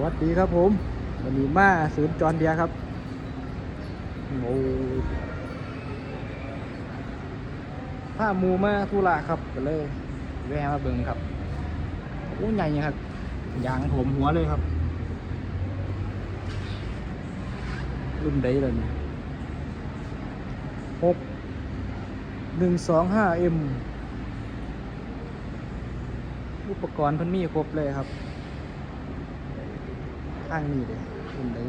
วัสดีครับผมวันนี้มาศูนย์จอนเดียครับโอ้ผ้ามูมาทุระครับก็เลยแวะมาเบิ่งครับโอ้ใหญ่ครับยางผมหัวเลยครับ รุ่นใดเลยนี่หกหนึ่งสองห้าเอ็มอุปกรณ์พิ่นมีครบเลยครับ ข้างนี้เลยรุ่นเลย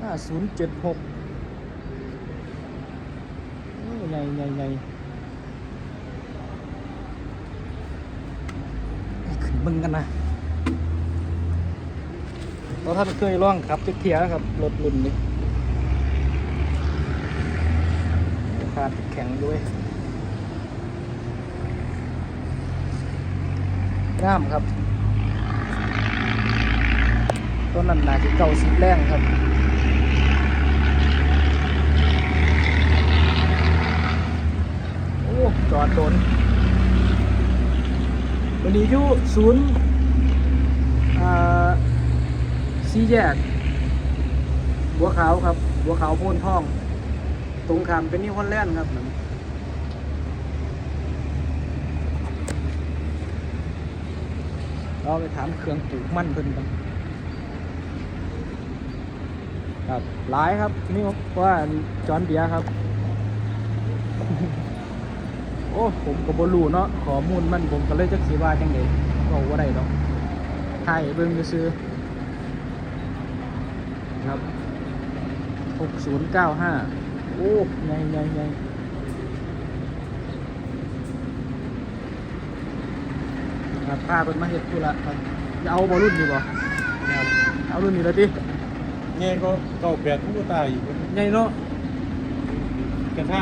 ห้าศูนย์เจ็ดหกใหญ่ใหญ่ใหญ่ขึ้นบึงกันนะเราท่านเคยล่องขับจักเทียครับรถรุ่นนี้ขาดแข็งด้วยงามครับ ต้นนั้นน่าจะเก่าสิบแรงครับโอ้จอดโดนวันนี้อยู่ศูนย์ซีแยกบัวขาวครับบัวขาวโพนทอง ตรงขามเป็นนิวฮอลแลนด์ครับเราไปถามเครื่องปลูกมั่นเพิ่นกัน ครับหลายครับนี่ว่าจอนเบียครับ โอ้ผมก็บ่รู้เนาะข้อมูลมันผมก็เลยจักสิว่าจังได๋ก็บ่ได้ดอกถ่ายเบิ่งซื่อครับ6095โอ้ใหญ่ใหญ่ใหญ่ครับพาเพิ่นมาเฮ็ดธุระครับจะเอาบ่รุ่นนี้บ่เอารุ่นนี้เลยติ เงี้ยก็เก่าแปดทุกตายอีกใหญ่เนาะกระทะ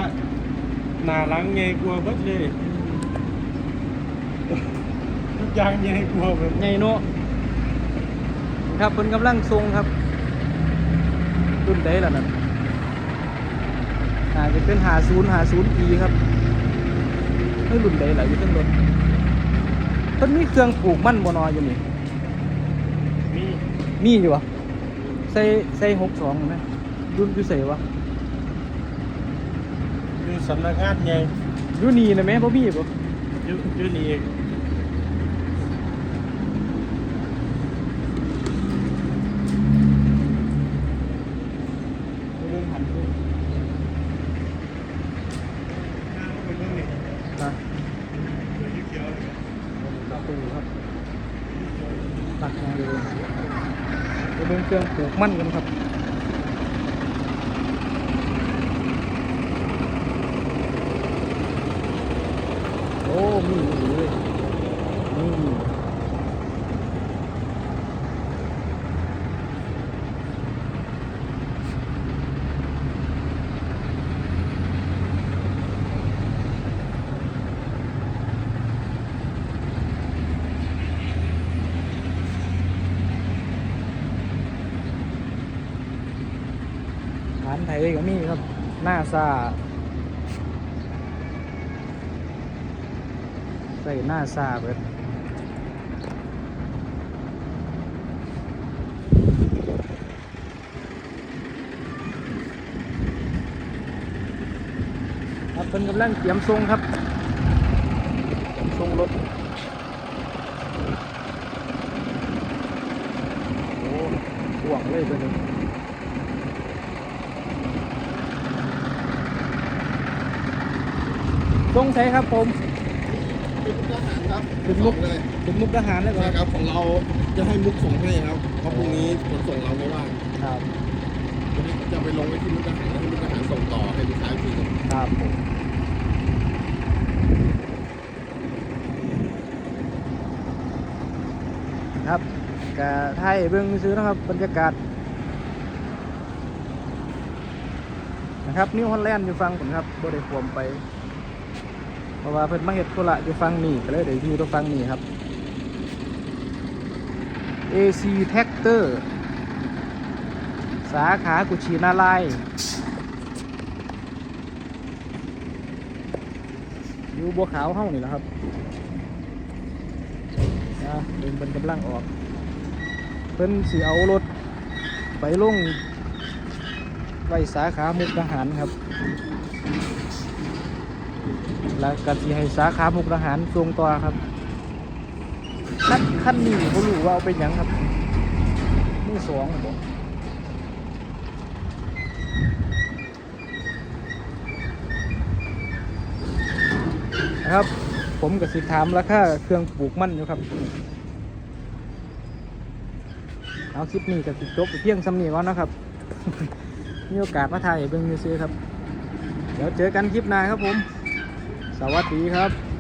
หนาหลังเงี้ยกลัวเบิดเลยทุกอย่างเงี้ยกลัวเบิดใหญ่เนาะครับเพิ่นกำลังทรงครับรุ่นใดล่ะนั่นอาจจะเป็นหาศูนย์หาศูนย์ปีครับเฮ้ยรุ่นใดล่ะอยู่ทั้งรถเพิ่นมีเครื่องปลูกมันบ่นออยู่นี่มีมีอยู่วะ ใส่ใส่หกสองไหมรุ่นอยู่ใส่วะอยู่สำนักงานเงี้ยอยู่นี่นะแม่บ่มีบ่อยู่อยู่นี่เองเรื่องหันด้วยนะประตูครับตักมาเลยจะ เป็นเครื่องปลูกมันกันครับโอ้มีมีเลยมี ฐานไทยก็มีครับ หน้าซาใส่หน้าซาเบิดครับเป็นกำลังเตรียมทรงครับเตรียมทรงรถโอ้ห่วงเลยตัวนี้ ทรงใช้ครับผมครับถึงมุกเลยถึงมุกทหารเลยเหรอใช่ครับครับ ของเราจะให้มุกส่งให้ครับเพราะพรุ่งนี้ขนส่งเราไม่ว่างครับวันนี้จะไปลงไว้ที่มุกทหารแล้วให้มุกทหารส่งต่อให้ลูกค้าอีกทีหนึ่งครับผมครับกะไทยเบื้องซื้อนะครับบรรยากาศนะครับนิวฮอลแลนด์อยู่ฟังผมครับบ่ได้ควมไป เพราะว่าเพิ่นมาเฮ็ดธุระอยู่ฟังนี่ก็เลยได้อยู่ตรงฟังนี่ครับ AC Tractor สาขากุชินาลายอยู่บัวขาวเฮ้านี่แหละครับนะเดินเป็นกำลังออก เพิ่นสิเอารถ ไปลงไว้สาขามุกทหารครับ แล้วก็สิให้สาขามุกทหารส่งต่อครับขั้นขั้นนี้เขารู้ว่าเอาไปหยังครับมือสองบอกนะครับ ผมกับสิถามราคาเครื่องปลูกมันอยู่ครับ เอาคลิปนี้กับสิจบเพียงสำนีก่อนนะครับ มีโอกาสมาถ่ายเบิ่งซื้อครับ เดี๋ยวเจอกันคลิปหน้าครับผม สวัสดีครับ